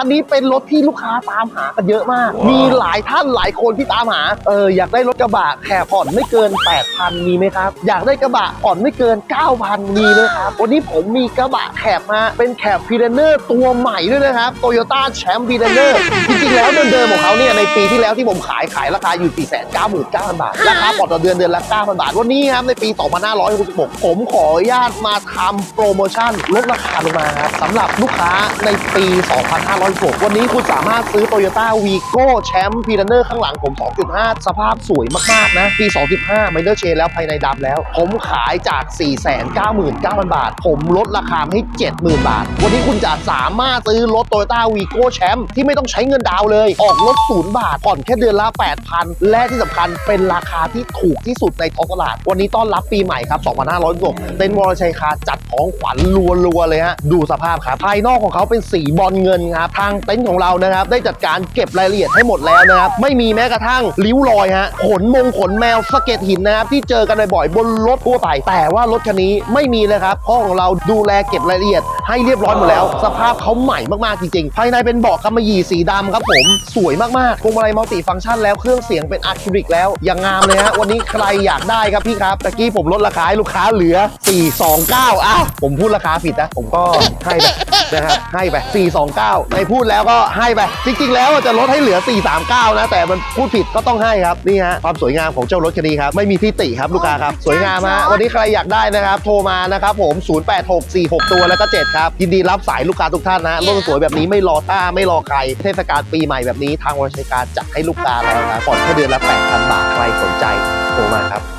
คันนี้เป็นรถที่ลูกค้าตามหากันเยอะมาก มีหลายท่านหลายคนที่ตามหา เอออยากได้รถกระบะแค่ผ่อนไม่เกิน 8,000 มีไหมครับ อยากได้กระบะผ่อนไม่เกิน 9,000 มีไหมครับ วันนี้ผมมีกระบะแคบมา เป็นแคบพีเดเนอร์ตัวใหม่ด้วยนะครับโตโยต้าแชมป์พีเดเนอร์จริงๆแล้วเดิมๆของเขาเนี่ยในปีที่แล้วที่ผมขายขายราคาอยู่ 499,000 บาท ราคาผ่อนต่อเดือนเดือนละ 9,000 บาท วันนี้ครับในปี 2566 ผมขออนุญาตมาทำโปรโมชั่นลดราคาลงมาครับสำหรับลูกค้าในปี2566วันนี้คุณสามารถซื้อ Toyota Vigo แชมป์พีเดเนอร์ข้างหลังผม 2.5 สภาพสวยมาก ๆ นะ ปี2.5ไม่เดอร์เชนแล้วภายในดำแล้ว ผมขายจาก 499,000 บาท ผมลดราคาให้ 70,000 บาท วันนี้คุณจะสามารถซื้อรถ Toyota Vigo แชมป์ที่ไม่ต้องใช้เงินดาวเลย ออกรถศูนย์บาท ผ่อนแค่เดือนละ 8,000 และที่สำคัญเป็นราคาที่ถูกที่สุดในท้องตลาด วันนี้ต้อนรับปีใหม่ครับ2566เต็นท์วรชัยคาจัดของขวัญรัวๆเลยฮะดูสภาพครับภายนอกของเขาเป็นสีบอลเงินครับทางเต็นท์ของเรานะครับ ได้จัดการเก็บรายละเอียดให้หมดแล้วนะครับ ไม่มีแม้กระทั่งริ้วรอยฮะขนมงขนแมวสะเก็ดหินนะครับ ที่เจอกันบ่อยๆบนรถทั่วไป แต่ว่ารถคันนี้ไม่มีเลยครับพราะของเราดูแลเก็บรายละเอียดให้เรียบร้อยหมดแล้ว สภาพเขาใหม่มากๆจริงๆ ภายในเป็นเบาะกำมะหยี่สีดำครับผมสวยมากๆพวงมาลัยมัลติฟังก์ชันแล้วเครื่องเสียงเป็นอะคริลิกแล้วอย่างงามเลยฮะวันนี้ใครอยากได้ครับพี่ครับตะกี้ผมลดราคาให้ลูกค้าเหลือ 429อ้าวผมพูดราคาผิดนะผมก็ให้ไปนะครับให้ไป429ในพูดแล้วก็ให้ไป จริง ๆ แล้วจะลดให้เหลือ 439 นะ แต่มันพูดผิดก็ต้องให้ครับ นี่ฮะความสวยงามของเจ้ารถคันนี้ครับ ไม่มีที่ติครับลูกค้าครับ สวยงามฮะวันนี้ใครอยากได้นะครับ โทรมานะครับผม 0864ตัวแล้วก็ 7 ครับ ยินดีรับสายลูกค้าทุกท่านนะรถสวยแบบนี้ไม่รอท่าไม่รอใคร เทศกาลปีใหม่แบบนี้ทางบริษัทการจัดให้ลูกค้าแล้วครับผ่อนแค่เดือนละ8,000บาทใครสนใจโทรมาครับ